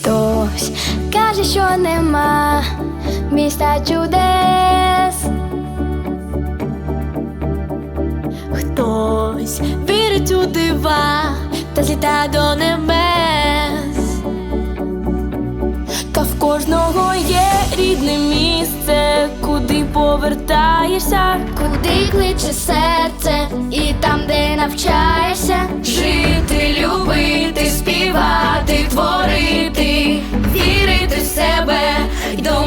Хтось каже, що нема міста чудес. Хтось вірить у дива та зліта до небес. Та в кожного є рідне місце, куди повертаєшся, куди кличе серце, і там, де навчаєшся, жити, любити, співати, творити, себе й до